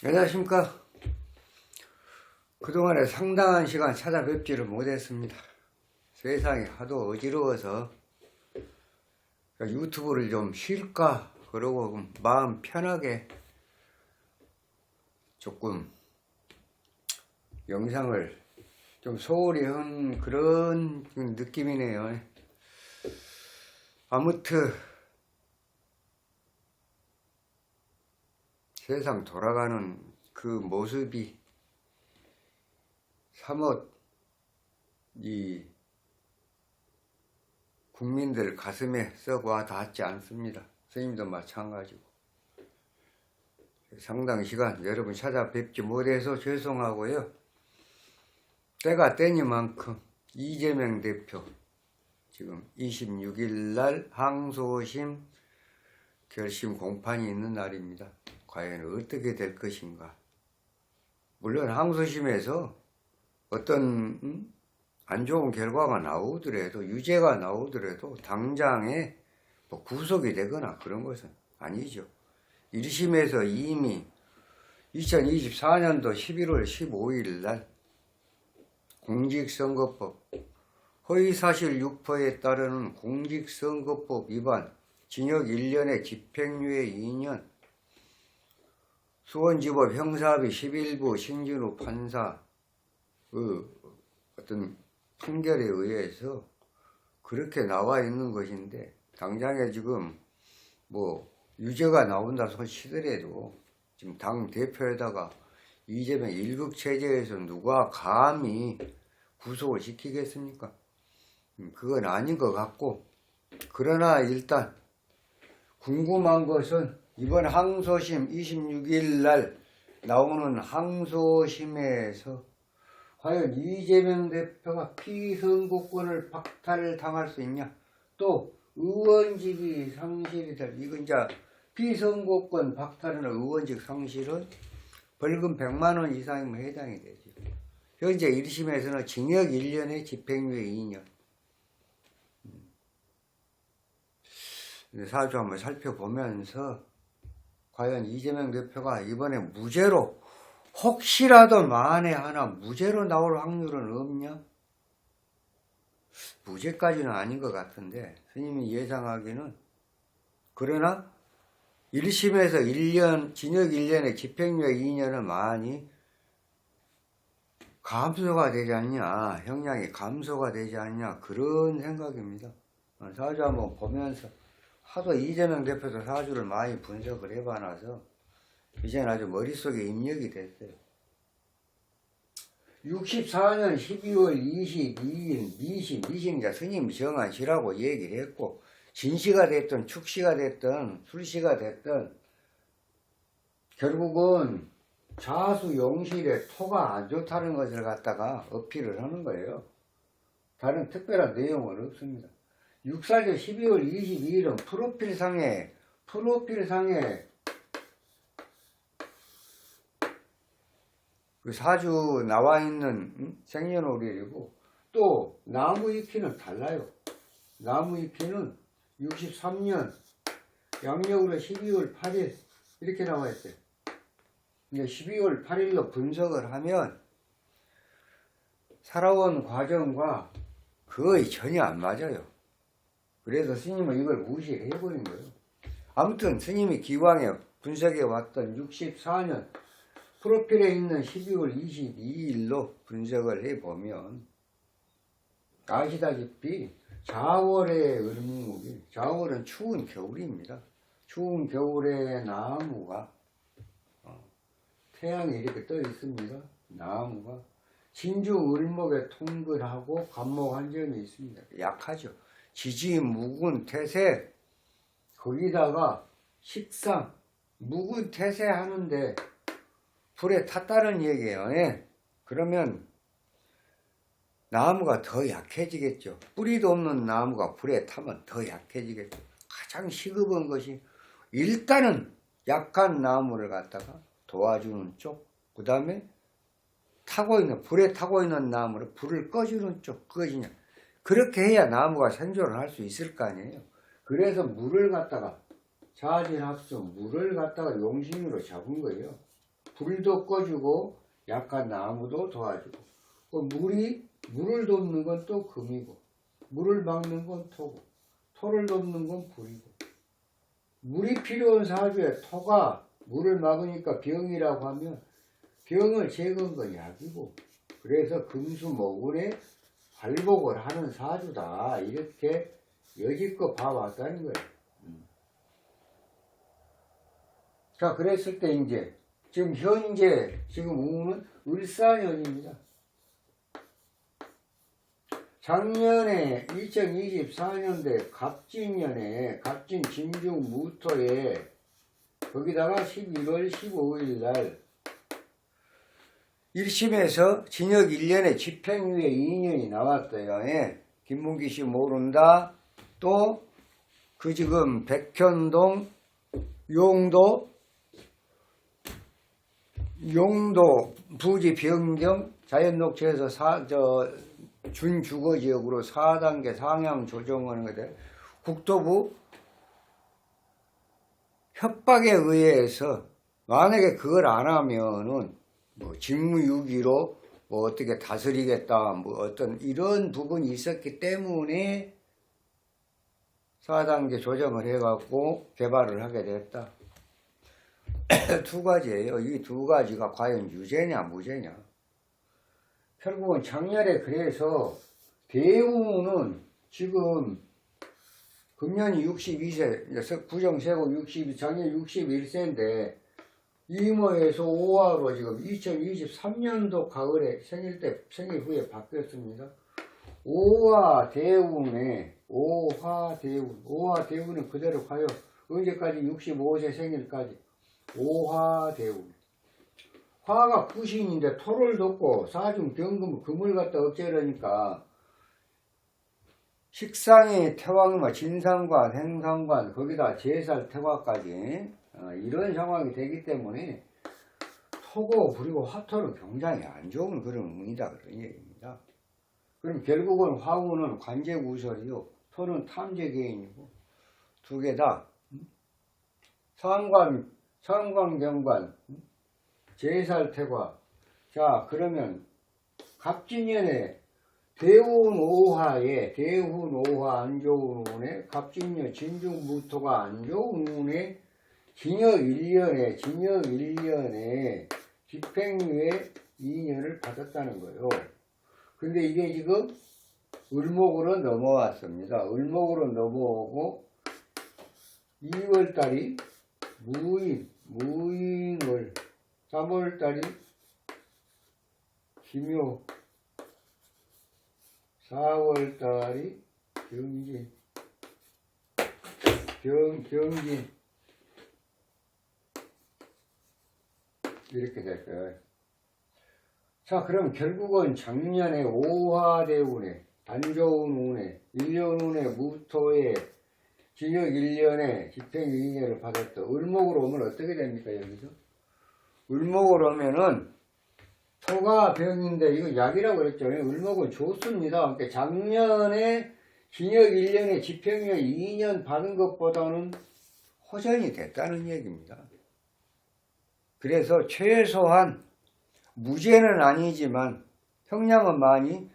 안녕하십니까. 그동안에 상당한 시간 찾아뵙지를 못했습니다. 세상이 하도 어지러워서 유튜브를 좀 쉴까 그러고 마음 편하게 조금 영상을 좀 소홀히 한 그런 느낌이네요. 아무튼 세상 돌아가는 그 모습이 사뭇 이 국민들 가슴에 썩 와 닿지 않습니다. 스님도 마찬가지고. 상당 시간 여러분 찾아뵙지 못해서 죄송하고요. 때가 때니만큼 이재명 대표 지금 26일 날 항소심 결심 공판이 있는 날입니다. 과연 어떻게 될 것인가? 물론 항소심에서 어떤 음? 안 좋은 결과가 나오더라도 유죄가 나오더라도 당장에 뭐 구속이 되거나 그런 것은 아니죠. 1심에서 이미 2024년도 11월 15일 날 공직선거법 허위사실 유포에 따르는 공직선거법 위반 징역 1년에 집행유예 2년 수원지법 형사합의 11부 신진우 판사 그 어떤 판결에 의해서 그렇게 나와 있는 것인데 당장에 지금 뭐 유죄가 나온다 소치더라도 지금 당 대표에다가 이재명 일극 체제에서 누가 감히 구속을 시키겠습니까? 음, 그건 아닌 것 같고 그러나 일단 궁금한 것은 이번 항소심 26일 날 나오는 항소심에서 과연 이재명 대표가 피선거권을 박탈당할 수 있냐? 또 의원직이 상실이 될 이건 이제 피선거권 박탈이나 의원직 상실은 벌금 100만 원 이상이면 해당이 되죠. 현재 1심에서는 징역 1년에 집행유예 2년. 사주 한번 살펴보면서 과연 이재명 대표가 이번에 무죄로 혹시라도 만에 하나 무죄로 나올 확률은 없냐? 무죄까지는 아닌 것 같은데 스님이 예상하기는 그러나 1심에서 1년 징역 1년에 집행유예 2년은 많이 감소가 되지 않냐 형량이 감소가 되지 않냐 그런 생각입니다 사주 한번 보면서 하도 이재명 대표도 사주를 많이 분석을 해봐놔서 이제는 아주 머릿속에 입력이 됐어요 64년 12월 22일 미시, 미신자 스님 정한 시라고 얘기를 했고, 진시가 됐든 축시가 됐든 술시가 됐든, 결국은 자수 용실에 토가 안 좋다는 것을 갖다가 어필을 하는 거예요. 다른 특별한 내용은 없습니다. 64년 12월 22일은 프로필상에, 프로필상에 그 사주 나와 있는 음? 생년월일이고 또 나무 잎이는 달라요. 나무 잎이는 63년 양력으로 12월 8일 이렇게 나와 있어요. 근데 12월 8일로 분석을 하면 살아온 과정과 거의 전혀 안 맞아요. 그래서 스님은 이걸 무시를 해버린 거예요. 아무튼 스님이 기왕에 분석해 왔던 64년 프로필에 있는 12월 22일로 분석을 해보면 아시다시피 자월의 을목이 자월은 추운 겨울입니다. 추운 겨울에 나무가 어, 태양이 이렇게 떠 있습니다. 나무가 진주 을목에 통근하고 간목 한 점이 있습니다. 약하죠. 지지 묵은 태세 거기다가 식상 묵은 태세 하는데 불에 탔다는 얘기예요. 예. 그러면 나무가 더 약해지겠죠. 뿌리도 없는 나무가 불에 타면 더 약해지겠죠. 가장 시급한 것이 일단은 약한 나무를 갖다가 도와주는 쪽, 그 다음에 타고 있는, 불에 타고 있는 나무를 불을 꺼주는 쪽, 그것이냐. 그렇게 해야 나무가 생존을 할 수 있을 거 아니에요. 그래서 물을 갖다가 자진학습, 물을 갖다가 용신으로 잡은 거예요. 불도 꺼주고 약한 나무도 도와주고 그 물이 물을 돕는 건 또 금이고 물을 막는 건 토고 토를 돕는 건 불이고 물이 필요한 사주에 토가 물을 막으니까 병이라고 하면 병을 제거한 건 약이고 그래서 금수목운에 발복을 하는 사주다 이렇게 여지껏 봐왔다는 거예요. 음. 자 그랬을 때 이제 지금 현재 지금 우는 을사년입니다. 작년에 2024년대 갑진년에 갑진 진중 무토에 거기다가 11월 15일 날 1심에서 징역 1년에 집행유예 2년이 나왔어요. 예. 김문기 씨 모른다. 또 그 지금 백현동 용도 용도 부지 변경 자연녹지에서 사, 저, 준주거지역으로 4단계 상향 조정하는 것에 국토부 협박에 의해서 만약에 그걸 안 하면은 뭐 직무유기로 뭐 어떻게 다스리겠다 뭐 어떤 이런 부분이 있었기 때문에 4단계 조정을 해갖고 개발을 하게 됐다. 두 가지예요. 이 두 가지가 과연 유죄냐 무죄냐. 결국은 작년에 그래서 대우는 지금 금년이 62세, 부정세고 62, 작년 61세인데 이모에서 5화로 지금 2023년도 가을에 생일 때 생일 후에 바뀌었습니다. 5화 대운에 5화 대운 5화 대운은 그대로 가요. 언제까지 65세 생일까지 5화 대운 화가 부신인데 토를 덮고 사중 병금 금을 갖다 억제하니까 식상의 태왕과 진상관, 행상관, 거기다 제살 태화까지 어, 이런 상황이 되기 때문에 토고 그리고 화토는 굉장히 안 좋은 그런 운이다 그런 얘기입니다. 그럼 결국은 화우는 관제구설이요, 토는 탐제개인이고 두 개다 상관, 상관 경관, 제살 태화. 자 그러면 갑진년에 대운 오화에 대운 오화 안 좋은 운에 갑진년 진중무토가 안 좋은 운에 징역 1년에 징역 1년에 집행유예 2년을 받았다는 거예요. 근데 이게 지금 을목으로 넘어왔습니다. 을목으로 넘어오고 2월달이 무인 무인월 3월달이 김요 4월달이 경진 경, 경진 이렇게 될 거예요. 자 그럼 결국은 작년에 오화대운에 안 좋은 운에 1년 운에 무토에 징역 1년에 집행 2년을 받았다. 을목으로 오면 어떻게 됩니까 여기서? 을목으로 오면은 토가 병인데 이거 약이라고 그랬잖아요. 을목은 좋습니다. 그러니까 작년에 징역 1년에 집행유예 2년 받은 것보다는 호전이 됐다는 얘기입니다. 그래서 최소한 무죄는 아니지만 형량은 많이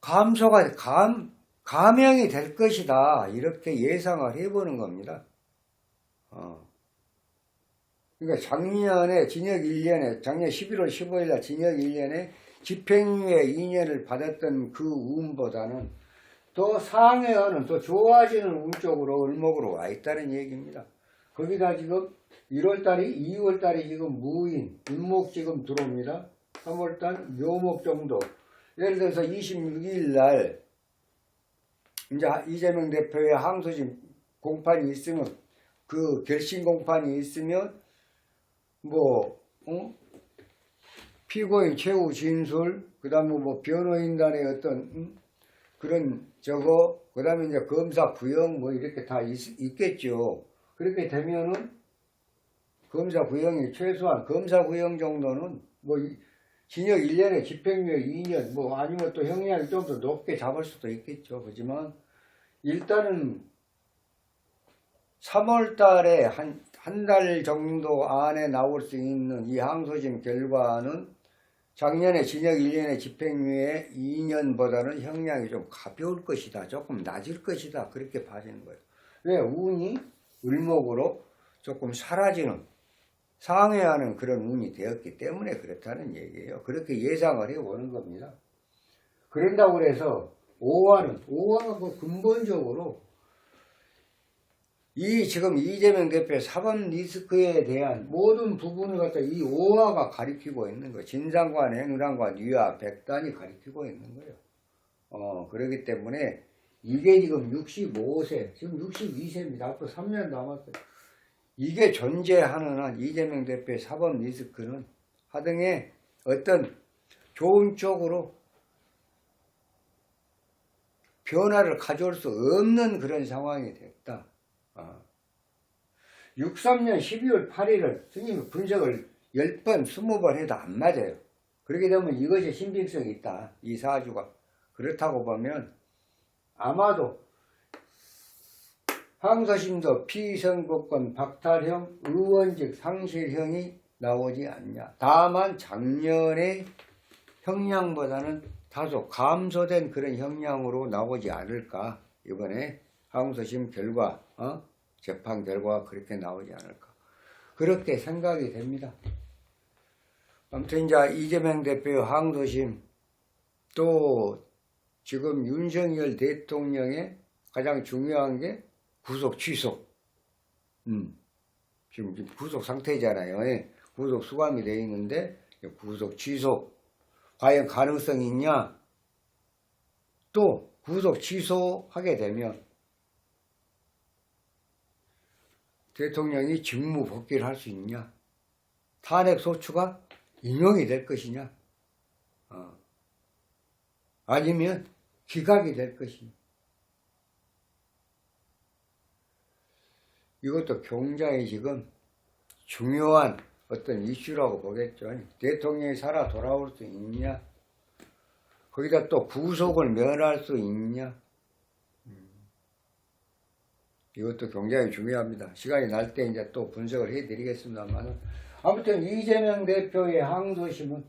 감소가 감 감형이 될 것이다 이렇게 예상을 해보는 겁니다. 어. 그러니까 작년에 징역 1년에 작년 11월 15일 날 징역 1년에 집행유예 2년을 받았던 그 운보다는 또 상회하는 또 좋아지는 운 쪽으로 을목으로 와 있다는 얘기입니다. 거기다 지금 1월달이 2월달이 지금 무인 을목 지금 들어옵니다. 3월달 묘목 정도 예를 들어서 26일 날 이제 이재명 대표의 항소심 공판이 있으면 그 결심 공판이 있으면 뭐 어? 피고인 최후 진술 그다음에 뭐 변호인단의 어떤 음? 그런 저거 그다음에 이제 검사 부영 뭐 이렇게 다 있, 있겠죠. 그렇게 되면은 검사 부영이 최소한 검사 부영 정도는 뭐 이- 징역 1년에 집행유예 2년 뭐 아니면 또 형량이 좀 더 높게 잡을 수도 있겠죠. 그렇지만 일단은 3월 달에 한, 한 달 정도 안에 나올 수 있는 이 항소심 결과는 작년에 징역 1년의 집행유예 2년보다는 형량이 좀 가벼울 것이다. 조금 낮을 것이다. 그렇게 봐지는 거예요. 왜? 운이 을목으로 조금 사라지는 상회하는 그런 운이 되었기 때문에 그렇다는 얘기예요. 그렇게 예상을 해오는 겁니다. 그런다고 해서 오화는 오화가 그 근본적으로 이 지금 이재명 대표의 사법 리스크에 대한 모든 부분을 갖다 이 오화가 가리키고 있는 거예요. 진상관, 행상관, 위화, 백단이 가리키고 있는 거예요. 어, 그렇기 때문에 이게 지금 65세, 지금 62세입니다. 앞으로 3년 남았어요. 이게 존재하는 한 이재명 대표의 사법 리스크는 하등의 어떤 좋은 쪽으로 변화를 가져올 수 없는 그런 상황이 됐다. 어. 63년 12월 8일을 스님이 분석을 10번, 20번 해도 안 맞아요. 그렇게 되면 이것이 신빙성이 있다. 이 사주가. 그렇다고 보면 아마도 항소심도 피선거권 박탈형, 의원직 상실형이 나오지 않냐. 다만 작년에 형량보다는 다소 감소된 그런 형량으로 나오지 않을까. 이번에 항소심 결과, 어? 재판 결과가 그렇게 나오지 않을까. 그렇게 생각이 됩니다. 아무튼 이제 이재명 대표 항소심 또 지금 윤석열 대통령의 가장 중요한 게 구속 취소. 음. 지금 구속 상태잖아요. 예. 구속 수감이 되어 있는데 구속 취소 과연 가능성이 있냐? 또 구속 취소하게 되면 대통령이 직무 복귀를 할 수 있냐? 탄핵 소추가 인용이 될 것이냐? 어. 아니면 기각이 될 것이냐? 이것도 굉장히 지금 중요한 어떤 이슈라고 보겠죠. 대통령이 살아 돌아올 수 있냐? 거기다 또 구속을 면할 수 있냐? 음. 이것도 굉장히 중요합니다. 시간이 날 때 이제 또 분석을 해드리겠습니다만 아무튼 이재명 대표의 항소심은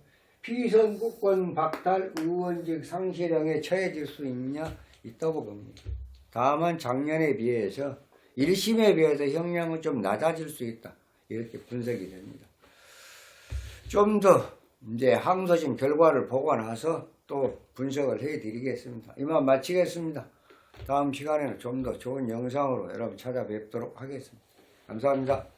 피선거권 박탈 의원직 상실형에 처해질 수 있냐? 있다고 봅니다. 다만 작년에 비해서 1심에 비해서 형량은 좀 낮아질 수 있다. 이렇게 분석이 됩니다. 좀 더 이제 항소심 결과를 보고 나서 또 분석을 해 드리겠습니다. 이만 마치겠습니다. 다음 시간에는 좀 더 좋은 영상으로 여러분 찾아뵙도록 하겠습니다. 감사합니다.